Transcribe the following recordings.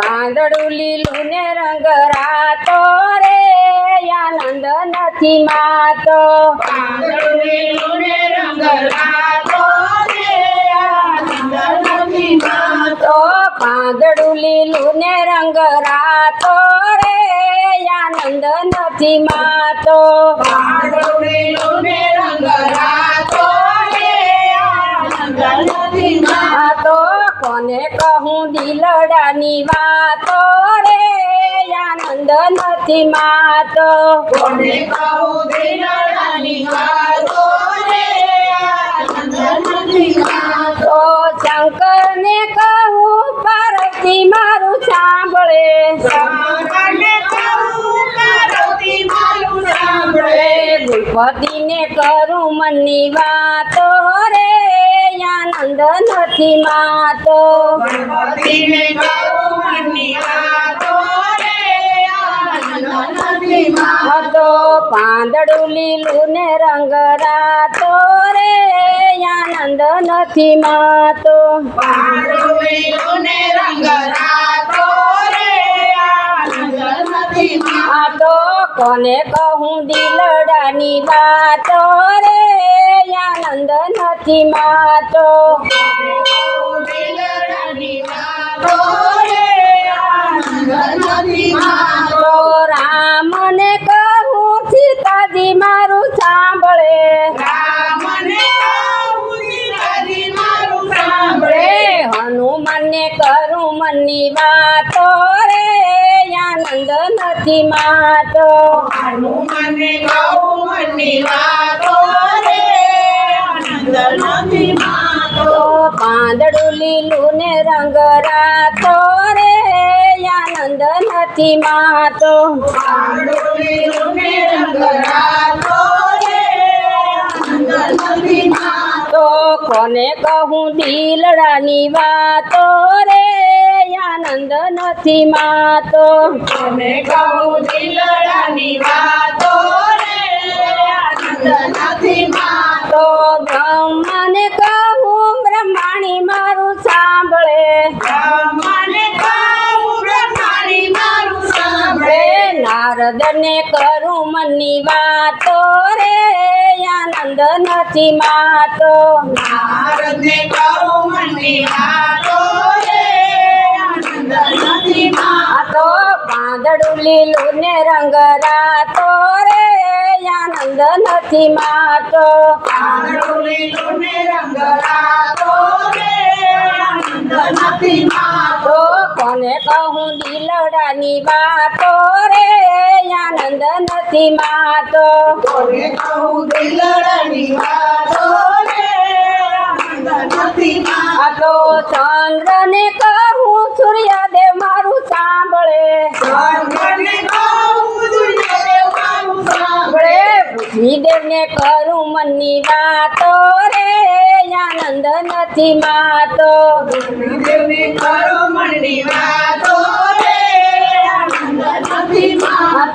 પાંદડું લીલું ને રંગ રાતો રે આનંદ નથી માતો પાંદડું લીલું ને રંગ રાતો રે આનંદ નથી માતો. પાંદડું લીલું ને રંગ રાતો રે આનંદ નથી માતો પાંદડું લીલું ને રંગ રાતો રે આનંદ નથી માતો. કોને કહું દિલડાની વાતો રે આનંદ નથી માતો. કોને કહું દિલડાની વાતો રે આનંદ નથી માતો. તો શંકર ને કહું પાર્વતી મારું સાંભળે. શંકરને કહું પાર્વતી મારું સાંભળે. કરું મનની વાતો રે. નથી માતો ગણપતિને રે નથી માતો. પાંદડું લીલું ને રંગ રાતો રે આનંદ નથી માતો પાંદડું લીલું ને રંગ રાતો. આ તો કોને કહું દિલડાની વાતો રે આનંદ નથી માતો રામને કહું સીતાજી મારું સાંભળે. હનુમાનને કરું મનની વાતો આનંદ નથી માતો હનુમાનને કહું મનની વાતો રે આનંદ નથી માતો. તો પાંદડું લીલું ને રંગ રાતો રે આનંદ નથી માતો પાંદડું લીલું ને રંગ રાતો રે આનંદ નથી માતો. તો કોને કહું દિલડાની વાતો રે આનંદ નથી માતો તમે કહું દિલડાની વાતો રે આનંદ નથી માતો. બ્રહ્માને કહું બ્રહ્માણી મારું સાંભળે બ્રહ્માને કહું બ્રહ્માણી મારું સાંભળે. નારદને કરું મનની વાતો રે આનંદ નથી માતો નારદને કહું મનની વાતો. આ તો પાંદડું લીલું ને રંગ રાતો રે આનંદ નથી માતો પાંદડું લીલું ને રંગ રાતો રે આનંદ નથી માતો. કોને કહું દિલડાની વાતો રે આનંદ નથી માતો કોને કહું દિલડાની વાતો રે આનંદ નથી માતો. ચંદ્ર ને કહું સૂર્યદેવ મારું સાંભળે. ભૂમિદેવ. પૃથ્વીદેવને કરું મનની વાતો રે આનંદ નથી માતો.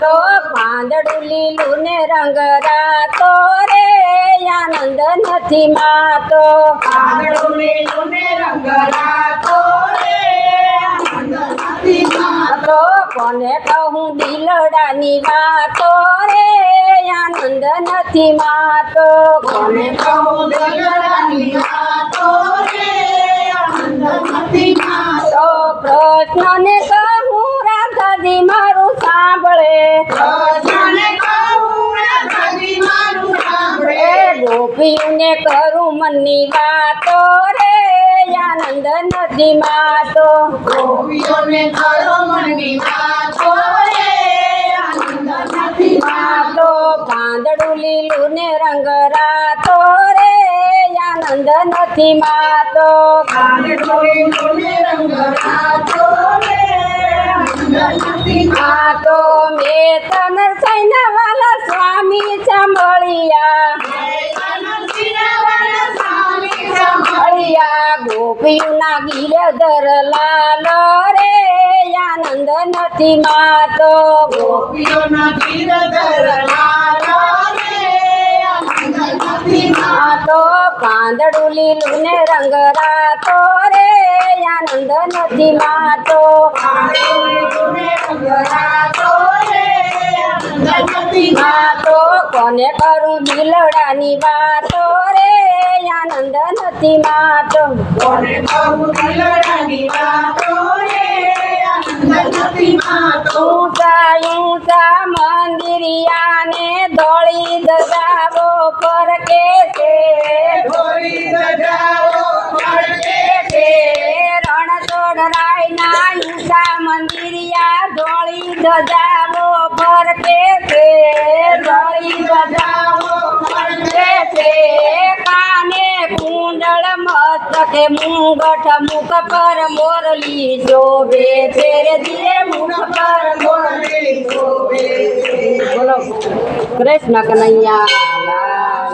તો પાંદડું લીલું ને રંગ રાતો રે આનંદ નથી માતો. પાંદડું લીલું ને રંગ રાતો કોને કહું દિલડાની વાતો રે? આનંદ નથી માતો. કોને કહું દિલડાની વાતો રે? આનંદ નથી માતો. પ્રશ્નને કહું રાધાજી મારું સાંભળે. પ્રશ્નને કહું રાધાજી મારું સાંભળે. ગોપીઓને કરું મનની વાતો રે. આનંદ નથી માતો. ગોપીઓને કરો મનની વાતો રે આનંદ નથી માતો. માતો પાંદડું લીલું ને રંગ રાતો રે, આનંદ નથી માતો. માતો મેં તને સૈના વાલા સ્વામી સાંભળિયા ગોપીના ગીરધર લાલ રે, આનંદ નથી માતો ગોપીઓના ગીરધર પાંદડું લીલું ને રંગ રાતો રે, આનંદ નથી માતો. માતો, કોને કરું બિલડાની વાતો રે, આનંદ નથી માતો. ઊંચા ઊંચા મંદિરિયાને દોળી દજાવો પર કે મુંગઠ મુખ પર મોરલી શોભે છે દિલે મુખ પર મોરલી બોલો કૃષ્ણ કનૈયા લાલ.